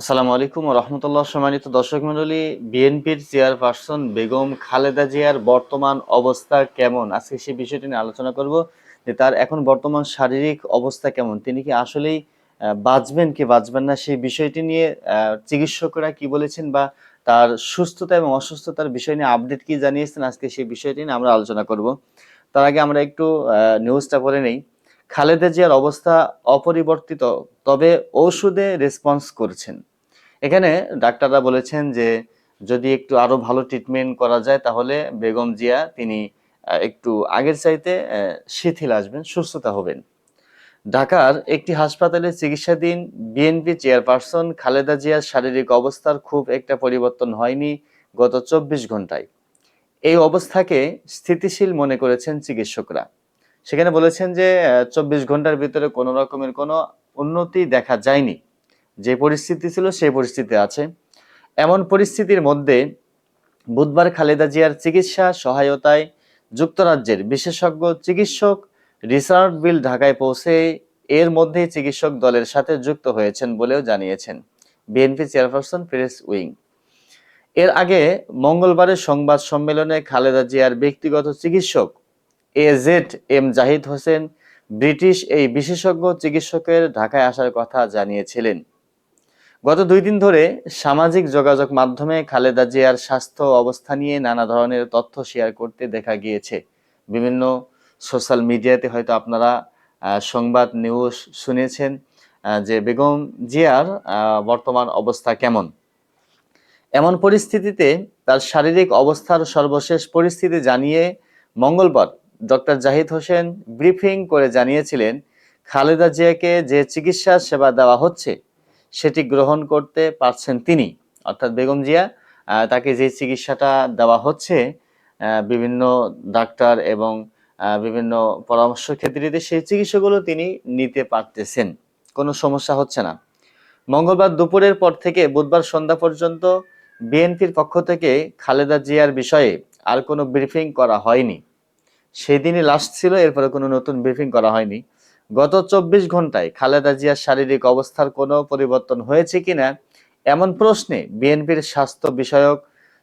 আসসালামু আলাইকুম রহমতুল্লাহ সম্মানিত দর্শক মণ্ডলী, বিএনপির চেয়ারপারসন বেগম খালেদা জিয়ার বর্তমান অবস্থা কেমন? আজকে সেই বিষয়টি নিয়ে আলোচনা করব যে তার এখন বর্তমান শারীরিক অবস্থা কেমন? তিনি কি আসলেই বাঁচবেন কি বাঁচবেন না সেই বিষয়টি নিয়ে চিকিৎসকরা কি বলেছেন বা তার সুস্থতা এবং অসুস্থতার বিষয় নিয়ে আপডেট কি জানিয়েছেন আজকে সেই বিষয়টি নিয়ে আমরা আলোচনা করব। তার আগে আমরা একটু নিউজটা পড়ে নেই। খালেদা জিয়ার অবস্থা অপরিবর্তিত, তবে ঔষধে রেসপন্স করছেন। এখানে ডাক্তাররা বলেছেন যে যদি একটু আরও ভালো ট্রিটমেন্ট করা যায়, তাহলে বেগম জিয়া তিনি একটু আগের চাইতে শিথিল আসবেন, সুস্থতা হবেন। ঢাকার একটি হাসপাতালে চিকিৎসাধীন বিএনপি চেয়ারপারসন খালেদা জিয়ার শারীরিক অবস্থার খুব একটা পরিবর্তন হয়নি গত চব্বিশ ঘন্টায় এই অবস্থাকে স্থিতিশীল মনে করেছেন চিকিৎসকরা। সেখানে বলেছেন যে চব্বিশ ঘণ্টার ভিতরে কোনো রকমের কোনো উন্নতি দেখা যায়নি। যে পরিস্থিতি ছিল সেই পরিস্থিতি আছে। এমন পরিস্থিতির মধ্যে বুধবার খালেদা জিয়ার চিকিৎসা সহায়তায় যুক্তরাজ্যের বিশেষজ্ঞ চিকিৎসক রিচার্ড বিল ঢাকায় পৌঁছে এর মধ্যেই চিকিৎসক দলের সাথে যুক্ত হয়েছেন বলেও জানিয়েছেন বিএনপি চেয়ারপারসন প্রেস উইং। এর আগে মঙ্গলবারের সংবাদ সম্মেলনে খালেদা জিয়ার ব্যক্তিগত চিকিৎসক A Z M Zahid Hossain British এই বিশেষজ্ঞ চিকিৎসকের ঢাকায় আসার কথা জানিয়েছিলেন। গত দুই দিন ধরে সামাজিক যোগাযোগ মাধ্যমে খালেদা জিয়ার স্বাস্থ্য অবস্থা নিয়ে নানা ধরনের তথ্য শেয়ার করতে দেখা গিয়েছে। বিভিন্ন সোশ্যাল মিডিয়াতে হয়তো আপনারা সংবাদ নিউজ শুনেছেন যে বেগম জিয়ার বর্তমান অবস্থা কেমন। এমন পরিস্থিতিতে তার শারীরিক অবস্থার সর্বশেষ পরিস্থিতি জানিয়ে মঙ্গলবার ডক্টর জাহিদ হোসেন ব্রিফিং করে জানিয়েছিলেন, খালেদা জিয়াকে যে চিকিৎসা সেবা দেওয়া হচ্ছে সেটি গ্রহণ করতে পারছেন তিনি। অর্থাৎ বেগম জিয়া তাকে যে চিকিৎসাটা দেওয়া হচ্ছে বিভিন্ন ডাক্তার এবং বিভিন্ন পরামর্শ ক্ষেত্রে সেই চিকিৎসাগুলো তিনি নিতে পারতেছেন। কোনো সমস্যা হচ্ছে না। মঙ্গলবার দুপুরের পর থেকে বুধবার সন্ধ্যা পর্যন্ত বিএনপির পক্ষ থেকে খালেদা জিয়ার বিষয়ে আর কোনো ব্রিফিং করা হয়নি। সেদিনই লাস্ট ছিল, এরপরে কোনো নতুন ব্রিফিং করা হয়নি। গত চব্বিশ ঘন্টায় খালেদা জিয়ার শারীরিক অবস্থার কোনো পরিবর্তন হয়েছে কিনা? এমন প্রশ্নে বিএনপির স্বাস্থ্য বিষয়ক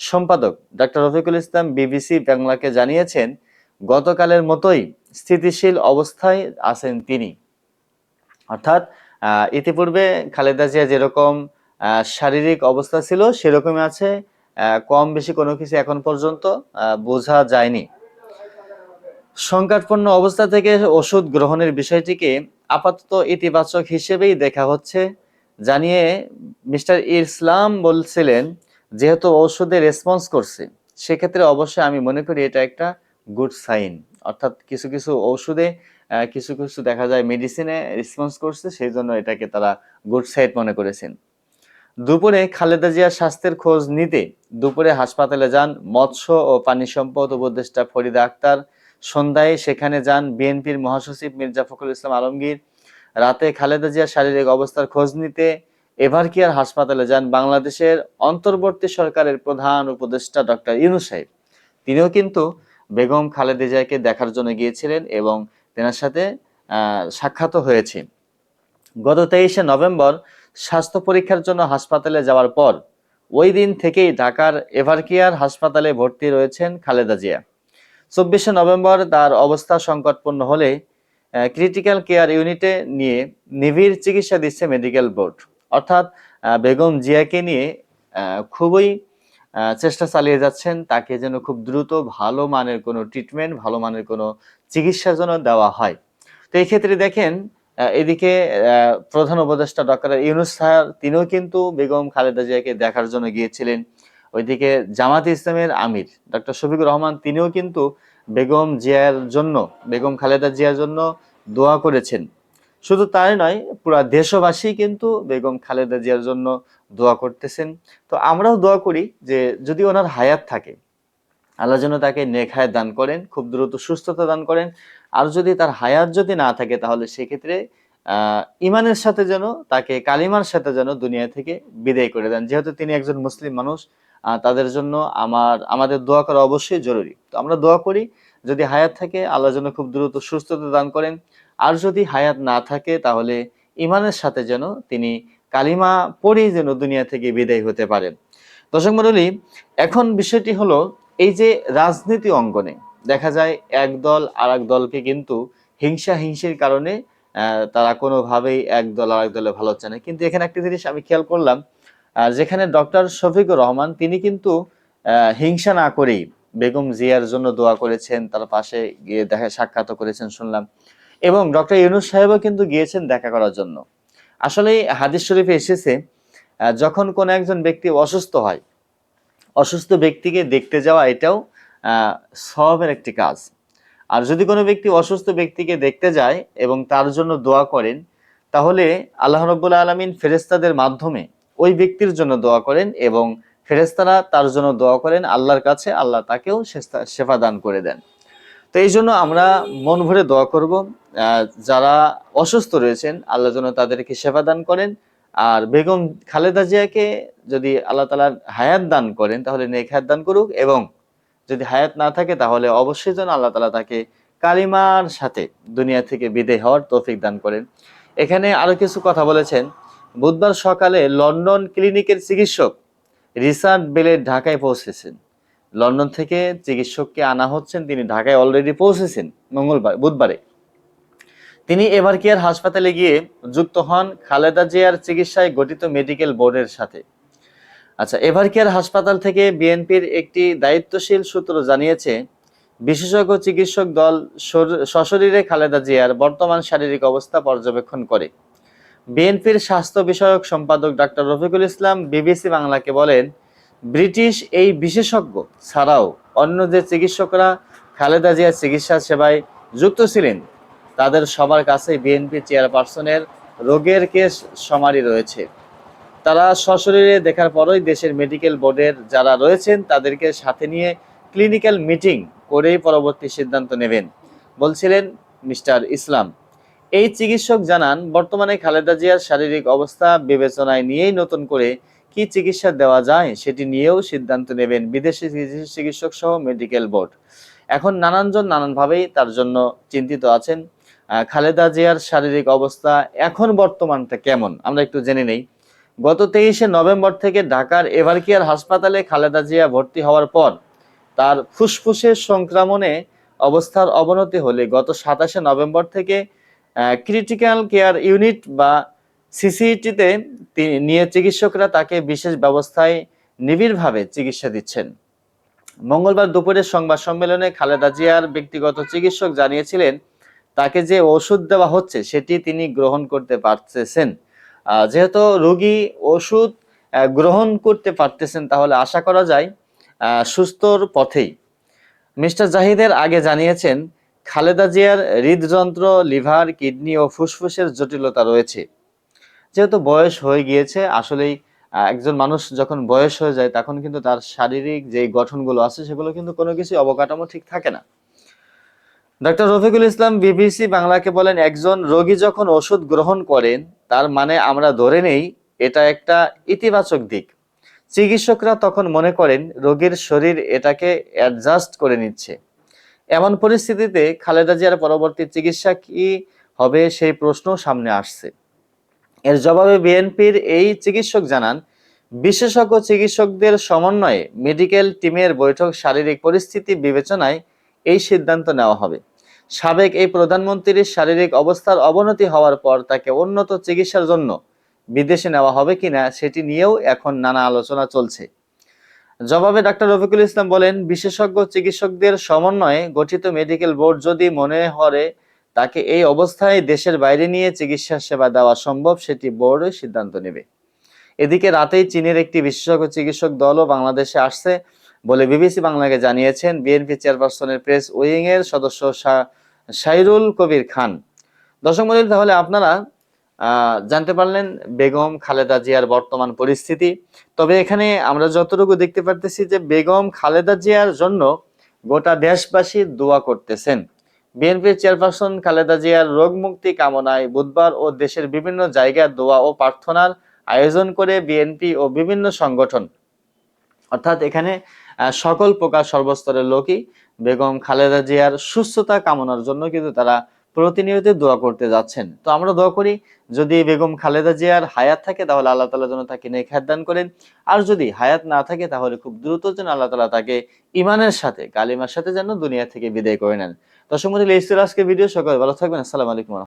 সম্পাদক ডক্টর রফিকুল ইসলাম বিবিসি বাংলাকে জানিয়েছেন, গতকালের মতোই স্থিতিশীল অবস্থায় আছেন তিনি। অর্থাৎ ইতিপূর্বে খালেদা জিয়া যেরকম শারীরিক অবস্থা ছিল, সেরকমই আছে কম বেশি কোনো কিছু এখন পর্যন্ত বোঝা যায়নি। সংকটপূর্ণ অবস্থা থেকে ওষুধ গ্রহণের বিষয়টিকে আপাতত ইতিবাচক হিসেবেই দেখা হচ্ছে। জানিয়ে মিস্টার ইসলাম বলছিলেন যেহেতু ওষুধে রেসপন্স করছে সেক্ষেত্রে অবশ্যই আমি মনে করি এটা একটা গুড সাইন অর্থাৎ কিছু কিছু আহ, কিছু কিছু দেখা যায় মেডিসিনে রেসপন্স করছে সেই জন্য এটাকে তারা গুড সাইড মনে করেছেন। দুপুরে খালেদা জিয়ার স্বাস্থ্যের খোঁজ নিতে দুপুরে হাসপাতালে যান মৎস্য ও পানি সম্পদ উপদেষ্টা ফরিদা আক্তার। সন্ধ্যায় সেখানে যান বিএনপির মহাসচিব মির্জা ফখরুল ইসলাম আলমগীর। রাতে খালেদা জিয়ার শারীরিক অবস্থার খোঁজ নিতে এভারকেয়ার হাসপাতালে যান বাংলাদেশের অন্তর্বর্তী সরকারের প্রধান উপদেষ্টা ডক্টর ইউনুস সাহেব। তিনিও কিন্তু বেগম খালেদা জিয়াকে দেখার জন্য গিয়েছিলেন এবং তেনার সাথে আহ, সাক্ষাৎও হয়েছে। গত তেইশে নভেম্বর স্বাস্থ্য পরীক্ষার জন্য হাসপাতালে যাওয়ার পর ওই দিন থেকেই ঢাকার এভারকেয়ার হাসপাতালে ভর্তি রয়েছেন খালেদা জিয়া। চব্বিশে নভেম্বর তার অবস্থা সংকটপূর্ণ হলে ক্রিটিক্যাল কেয়ার ইউনিটে নিয়ে নিবিড় চিকিৎসা দিচ্ছে মেডিকেল বোর্ড অর্থাৎ বেগম জিয়াকে নিয়ে খুবই চেষ্টা চালিয়ে যাচ্ছেন। তাকে যেন খুব দ্রুত ভালো মানের কোনো ট্রিটমেন্ট ভালো মানের কোনো চিকিৎসা যেন দেওয়া হয়। তো এই ক্ষেত্রে দেখেন এদিকে প্রধান উপদেষ্টা ডক্টর ইউনুস স্যার, তিনিও কিন্তু বেগম খালেদা জিয়াকে দেখার জন্য গিয়েছিলেন। ওইদিকে জামাত ইসলামের আমির, ডক্টর শফিকুর রহমান, তিনিও কিন্তু বেগম জিয়ার জন্য, বেগম খালেদা জিয়ার জন্য দোয়া করেছেন। শুধু তাই নয়, পুরা দেশবাসী কিন্তু বেগম খালেদা জিয়ার জন্য দোয়া করতেছেন। তো আমরাও দোয়া করি যে যদি ওনার হায়াত থাকে, আল্লাহ যেন তাকে নেখায় দান করেন, খুব দ্রুত সুস্থতা দান করেন। আর যদি তার হায়াত যদি না থাকে, তাহলে সেক্ষেত্রে ইমানের সাথে যেন, তাকে কালিমার সাথে যেন দুনিয়া থেকে বিদায় করে দেন। যেহেতু তিনি একজন মুসলিম মানুষ তাদের জন্য আমার, আমাদের দোয়া করা অবশ্যই জরুরি। তো আমরা দোয়া করি, যদি হায়াত থাকে আল্লাহ যেন খুব দ্রুত সুস্থতা দান করেন। আর যদি হায়াত না থাকে, তাহলে ইমানের সাথে যেন তিনি কালিমা পড়েই যেন দুনিয়া থেকে বিদায় হতে পারেন। দর্শক মন্ডলী এখন বিষয়টি হলো এই যে রাজনীতি অঙ্গনে, দেখা যায় এক দল আর এক দলকে কিন্তু হিংসা হিংসির কারণে তারা কোনোভাবেই এক দল আর এক দলে ভালো হচ্ছে না। কিন্তু এখানে একটা জিনিস আমি খেয়াল করলাম যেখানে ডক্টর শফিকুর রহমান, তিনি কিন্তু হিংসা না করেই বেগম জিয়ার জন্য দোয়া করেছেন, তার পাশে গিয়ে দেখা, সাক্ষাৎ করেছেন শুনলাম। এবং ডক্টর ইউনুস সাহেবও কিন্তু গিয়েছেন দেখা করার জন্য। আসলে হাদিস শরীফে এসেছে যখন কোনো একজন ব্যক্তি অসুস্থ হয়, অসুস্থ ব্যক্তিকে দেখতে যাওয়া এটাও সওয়াবের একটি কাজ। আর যদি কোনো ব্যক্তি অসুস্থ ব্যক্তিকে দেখতে যায় এবং তার জন্য দোয়া করেন, তাহলে আল্লাহ রব্বুল আলমিন ফেরেস্তাদের মাধ্যমে ওই ব্যক্তির জন্য দোয়া করেন এবং ফেরেস্তারা তার জন্য দোয়া করেন আল্লাহর কাছে, আল্লাহ তাকেও শেফা দান করে দেন। তো এই জন্য আমরা মন ভরে দোয়া করব যারা অসুস্থ রয়েছেন, আল্লাহ যেন তাদেরকে সেবা দান করেন। আর বেগম খালেদা জিয়াকে যদি আল্লাহ তালা হায়াত দান করেন, তাহলে নেক হায়াত দান করুক এবং যদি হায়াত না থাকে, তাহলে অবশ্যই যেন আল্লাহ তালা তাকে কালিমার সাথে দুনিয়া থেকে বিদায় হওয়ার তৌফিক দান করেন। এখানে আরও কিছু কথা বলেছেন। বুধবার সকালে লন্ডন ক্লিনিকের চিকিৎসক রিচার্ড বেলে ঢাকায় পৌঁছেছেন। লন্ডন থেকে চিকিৎসককে আনা হচ্ছেন, তিনি ঢাকায় অলরেডি পৌঁছেছেন মঙ্গলবার, বুধবারে। তিনি এবার কেয়ার হাসপাতালে গিয়ে যুক্ত হন খালেদা জিয়ার চিকিৎসায় গঠিত মেডিকেল বোর্ডের সাথে? আচ্ছা এভার কেয়ার হাসপাতাল থেকে বিএনপির একটি দায়িত্বশীল সূত্র জানিয়েছে, বিশেষজ্ঞ চিকিৎসক দল শর- সশরীরে খালেদা জিয়ার বর্তমান শারীরিক অবস্থা পর্যবেক্ষণ করে। বিএনপির স্বাস্থ্য বিষয়ক সম্পাদক ডাক্তার রফিকুল ইসলাম বিবিসি বাংলাকে বলেন, ব্রিটিশ এই বিশেষজ্ঞ ছাড়াও অন্য যে চিকিৎসকরা খালেদা জিয়ার চিকিৎসা সেবায় যুক্ত ছিলেন, তাদের সবার কাছে বিএনপি চেয়ারপারসনের রোগের কেস সমারি রয়েছে। তারা সশরীরে দেখার পরই দেশের মেডিকেল বোর্ডের যারা রয়েছেন, তাদেরকে সাথে নিয়ে ক্লিনিক্যাল মিটিং করেই পরবর্তী সিদ্ধান্ত নেবেন, বলছিলেন মিস্টার ইসলাম। এই চিকিৎসক জানান, বর্তমানে খালেদা জিয়ার শারীরিক অবস্থা বিবেচনায় নিয়েই নতুন করে কি চিকিৎসা দেওয়া যায় সেটি নিয়েও সিদ্ধান্ত নেবেন বিদেশি চিকিৎসক সহ মেডিকেল বোর্ড। এখন নানানজন নানানভাবেই তার জন্য চিন্তিত আছেন। খালেদা জিয়ার শারীরিক অবস্থা এখন বর্তমানটা কেমন? আমরা একটু জেনে নেই। গত তেইশে নভেম্বর থেকে ঢাকার এভারকেয়ার হাসপাতালে খালেদা জিয়া ভর্তি হওয়ার পর তার ফুসফুসের সংক্রমণে অবস্থার অবনতি হলে গত সাতাশে নভেম্বর থেকে ক্রিটিক্যাল কেয়ার ইউনিট বা সিসিটিতে নিয়ে চিকিৎসকরা তাকে বিশেষ ব্যবস্থায় নিবিড়ভাবে চিকিৎসা দিচ্ছেন। মঙ্গলবার দুপুরে সংবাদ সম্মেলনে খালেদা জিয়ার ব্যক্তিগত চিকিৎসক জানিয়েছিলেন, তাকে যে ওষুধ দেওয়া হচ্ছে সেটি তিনি গ্রহণ করতে পারতেছেন। যেহেতু রোগী ওষুধ গ্রহণ করতে পারতেছেন তাহলে আশা করা যায় সুস্থর পথেই। মিস্টার জাহিদের আগে জানিয়েছেন খালেদা জিয়ার হৃদযন্ত্র, লিভার, কিডনি ও ফুসফুসের জটিলতা রয়েছে। যেহেতু বয়স হয়ে গিয়েছে, আসলেই একজন মানুষ যখন বয়স হয়ে যায়, তখন কিন্তু তার শারীরিক যে গঠনগুলো আছে, সেগুলো কিন্তু কোনো কিছু অবকাঠামো ঠিক থাকে না। ডক্টর রফিকুল ইসলাম বিবিসি বাংলাকে বলেন, একজন রোগী যখন ওষুধ গ্রহণ করেন, তার মানে আমরা ধরে নেই, এটা একটা ইতিবাচক দিক। চিকিৎসকরা তখন মনে করেন, রোগীর শরীর এটাকে অ্যাডজাস্ট করে নিচ্ছে। এমন পরিস্থিতিতে খালেদা জিয়ার পরবর্তী চিকিৎসা কি হবে সেই প্রশ্ন সামনে আসছে। এর জবাবে বিএনপির এই চিকিৎসক জানান, বিশেষজ্ঞ চিকিৎসকদের সমন্বয়ে মেডিকেল টিমের বৈঠক শারীরিক পরিস্থিতি বিবেচনায় এই সিদ্ধান্ত নেওয়া হবে। সাবেক এই প্রধানমন্ত্রীর শারীরিক অবস্থার অবনতি হওয়ার পর তাকে উন্নত চিকিৎসার জন্য বিদেশে নেওয়া হবে কিনা সেটি নিয়েও এখন নানা আলোচনা চলছে। জবাবে ডাক্তার রফিকুল ইসলাম বলেন, বিশেষজ্ঞ চিকিৎসকদের সমন্বয়ে গঠিত মেডিকেল বোর্ড যদি মনে করে তাকে এই অবস্থায় দেশের বাইরে নিয়ে চিকিৎসা সেবা দেওয়া সম্ভব, সেটি বোর্ডই সিদ্ধান্ত নেবে। এদিকে রাতেই চীনের একটি বিশেষজ্ঞ চিকিৎসক দলও বাংলাদেশে আসছে বলে বিবিসি বাংলাকে জানিয়েছেন। বিএনপি চেয়ারপারসনের প্রেস উইং এর সদস্য শাইরুল কবির খান। দর্শক মন্ডলী তাহলে আপনারা জানতে পারলেন বেগম খালেদা জিয়ার বর্তমান পরিস্থিতি। তবে এখানে আমরা যতটুকু দেখতে পারতেছি যে বেগম খালেদা জিয়ার জন্য গোটা দেশবাসী দোয়া করতেছেন। বিএনপির চেয়ারপারসন খালেদা জিয়ার রোগ মুক্তি কামনায় বুধবার ও দেশের বিভিন্ন জায়গায় দোয়া ও প্রার্থনার আয়োজন করে বিএনপি ও বিভিন্ন সংগঠন। অর্থাৎ এখানে সকল প্রকার সর্বস্তরের লোকই বেগম খালেদা জিয়ার সুস্থতা কামনার জন্য কিন্তু তারা প্রতিনিয়ত দোয়া করতে যাচ্ছেন। তো আমরা দোয়া করি, যদি বেগম খালেদা জিয়ার হায়াত থাকে, তাহলে আল্লাহ তালা যেন তাকে নেক হায়াত দান করেন। আর যদি হায়াত না থাকে, তাহলে খুব দ্রুত যেন আল্লাহ তালা তাকে ইমানের সাথে, কালিমার সাথে যেন দুনিয়া থেকে বিদায় করে নেন। দর্শক মন্ডলী, এই আজকে ভিডিও। সকাল ভালো থাকবেন। আসসালামু আলাইকুম